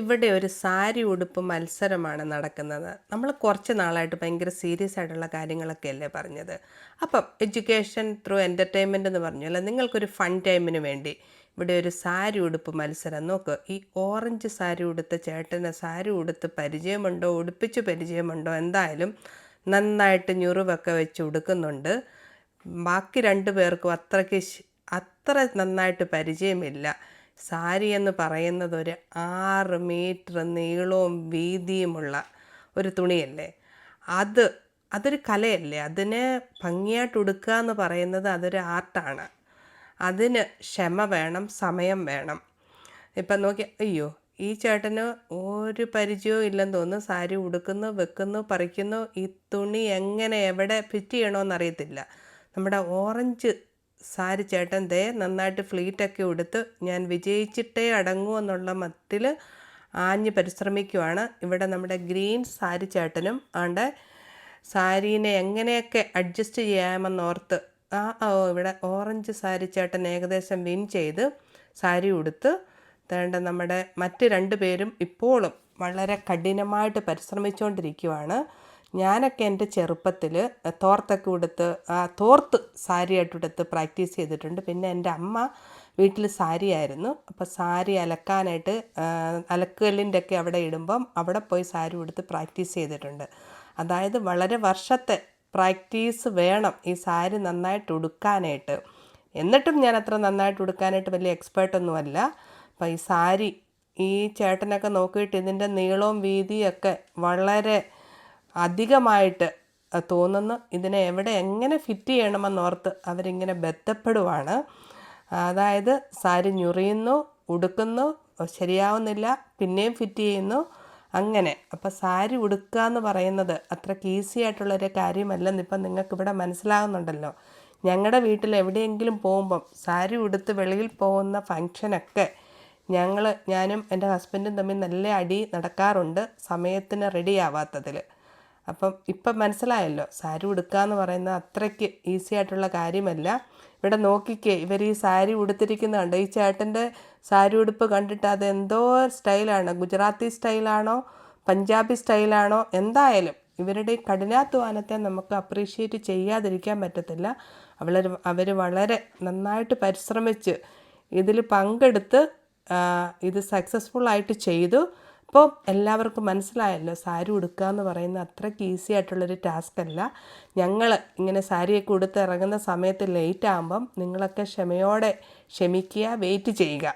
ഇവിടെ ഒരു സാരി ഉടുപ്പ് മത്സരമാണ് നടക്കുന്നത്. നമ്മൾ കുറച്ച് നാളായിട്ട് ഭയങ്കര സീരിയസ് ആയിട്ടുള്ള കാര്യങ്ങളൊക്കെ അല്ലേ പറഞ്ഞത്. അപ്പം എഡ്യൂക്കേഷൻ ത്രൂ എന്റർടൈൻമെന്റ് എന്ന് പറഞ്ഞു അല്ലെ നിങ്ങൾക്കൊരു ഫൺ ടൈമിന് വേണ്ടി ഇവിടെ ഒരു സാരി ഉടുപ്പ് മത്സരം. നോക്ക് ഈ ഓറഞ്ച് സാരി ഉടുത്ത ചേട്ടന് സാരി ഉടുത്ത് പരിചയമുണ്ടോ ഉടുപ്പിച്ച് പരിചയമുണ്ടോ എന്തായാലും നന്നായിട്ട് ഞുറിവൊക്കെ വെച്ച് ഉടുക്കുന്നുണ്ട്. ബാക്കി രണ്ട് പേർക്കും അത്രയ്ക്ക് അത്ര നന്നായിട്ട് പരിചയമില്ല. സാരി എന്ന് പറയുന്നത് ഒരു ആറ് മീറ്റർ നീളവും വീതിയുമുള്ള ഒരു തുണിയല്ലേ? അത് അതൊരു കലയല്ലേ? അതിനെ ഭംഗിയായിട്ട് ഉടുക്കുക എന്ന് പറയുന്നത് അതൊരു ആർട്ടാണ്. അതിന് ക്ഷമ വേണം സമയം വേണം. ഇപ്പം നോക്കി അയ്യോ ഈ ചേട്ടന് ഒരു പരിചയവും ഇല്ലെന്ന് തോന്നുന്നു. സാരി ഉടുക്കുന്നു വെക്കുന്നു പറിക്കുന്നു. ഈ തുണി എങ്ങനെ എവിടെ ഫിറ്റ് ചെയ്യണമെന്നറിയത്തില്ല നമ്മുടെ ഓറഞ്ച് സാരി ചേട്ടൻ ദേ നന്നായിട്ട് ഫ്ലീറ്റൊക്കെ ഉടുത്ത് ഞാൻ വിജയിച്ചിട്ടേ അടങ്ങൂ എന്നുള്ള മട്ടിൽ ആഞ്ഞ് പരിശ്രമിക്കുവാണ്. ഇവിടെ നമ്മുടെ ഗ്രീൻ സാരി ചേട്ടനും ആണ്ട് സാരീനെ എങ്ങനെയൊക്കെ അഡ്ജസ്റ്റ് ചെയ്യാമെന്നോർത്ത് ആ ഓ ഇവിടെ ഓറഞ്ച് സാരി ചേട്ടൻ ഏകദേശം വിൻ ചെയ്ത് സാരി ഉടുത്ത് തേണ്ട നമ്മുടെ മറ്റ് രണ്ട് പേരും ഇപ്പോഴും വളരെ കഠിനമായിട്ട് പരിശ്രമിച്ചുകൊണ്ടിരിക്കുവാണ് ഞാനൊക്കെ എന്റെ ചെറുപ്പത്തിൽ തോർത്തൊക്കെ ഉടുത്ത് ആ തോർത്ത് സാരിയായിട്ട് ഉടുത്ത് പ്രാക്ടീസ് ചെയ്തിട്ടുണ്ട്. പിന്നെ എന്റെ അമ്മ വീട്ടിൽ സാരി ആയിരുന്നു അപ്പോൾ സാരി അലക്കാനായിട്ട് അലക്കുകല്ലിന്റെ ഒക്കെ അവിടെ ഇടുമ്പം അവിടെ പോയി സാരി ഉടുത്ത് പ്രാക്ടീസ് ചെയ്തിട്ടുണ്ട്. അതായത് വളരെ വർഷത്തെ പ്രാക്ടീസ് വേണം ഈ സാരി നന്നായിട്ട് ഉടുക്കാനായിട്ട്. എന്നിട്ടും ഞാൻ അത്ര നന്നായിട്ട് ഉടുക്കാനായിട്ട് വലിയ എക്സ്പേർട്ടൊന്നുമല്ല അപ്പോൾ ഈ സാരി ഈ ചേട്ടനൊക്കെ നോക്കിയിട്ട് ഇതിന്റെ നീളവും വീതിയൊക്കെ വളരെ അധികമായിട്ട് തോന്നുന്നു ഇതിനെ എവിടെ എങ്ങനെ ഫിറ്റ് ചെയ്യണമെന്നോർത്ത് അവരിങ്ങനെ ബന്ധപ്പെടുവാണ്. അതായത് സാരി ഞുറിയുന്നു ഉടുക്കുന്നു ശരിയാവുന്നില്ല പിന്നെയും ഫിറ്റ് ചെയ്യുന്നു അങ്ങനെ. അപ്പോൾ സാരി ഉടുക്കുക എന്ന് പറയുന്നത് അത്രയ്ക്ക് ഈസി ആയിട്ടുള്ളൊരു കാര്യമല്ലെന്ന് ഇപ്പം നിങ്ങൾക്കിവിടെ മനസ്സിലാകുന്നുണ്ടല്ലോ ഞങ്ങളുടെ വീട്ടിൽ എവിടെയെങ്കിലും പോകുമ്പം സാരി ഉടുത്ത് വെളിയിൽ പോകുന്ന ഫങ്ഷനൊക്കെ ഞങ്ങൾ ഞാനും എന്റെ ഹസ്ബൻഡും തമ്മിൽ നല്ല അടി നടക്കാറുണ്ട് സമയത്തിന് റെഡി ആവാത്തതിൽ അപ്പം ഇപ്പം മനസ്സിലായല്ലോ സാരി ഉടുക്കുക എന്ന് പറയുന്നത് അത്രയ്ക്ക് ഈസി ആയിട്ടുള്ള കാര്യമല്ല. ഇവിടെ നോക്കിക്കേ ഇവർ ഈ സാരി ഉടുത്തിരിക്കുന്നുണ്ട്. ഈ ചേട്ടന്റെ സാരി ഉടുപ്പ് കണ്ടിട്ട് അത് എന്തോ സ്റ്റൈലാണ്. ഗുജറാത്തി സ്റ്റൈലാണോ പഞ്ചാബി സ്റ്റൈലാണോ എന്തായാലും ഇവരുടെ കഠിനാധ്വാനത്തെ നമുക്ക് അപ്രീഷിയേറ്റ് ചെയ്യാതിരിക്കാൻ പറ്റത്തില്ല. അവൾ അവർ വളരെ നന്നായിട്ട് പരിശ്രമിച്ച് ഇതിൽ പങ്കെടുത്ത് ഇത് സക്സസ്ഫുൾ ആയിട്ട് ചെയ്തു. അപ്പോൾ എല്ലാവർക്കും മനസ്സിലായല്ലോ സാരി ഉടുക്കുക എന്ന് പറയുന്നത് അത്രയ്ക്ക് ഈസി ആയിട്ടുള്ളൊരു ടാസ്ക് അല്ല. ഞങ്ങൾ ഇങ്ങനെ സാരിയൊക്കെ ഉടുത്ത് ഇറങ്ങുന്ന സമയത്ത് ലേറ്റ് ആകുമ്പം നിങ്ങളൊക്കെ ക്ഷമയോടെ ക്ഷമിക്കുക വെയിറ്റ് ചെയ്യുക.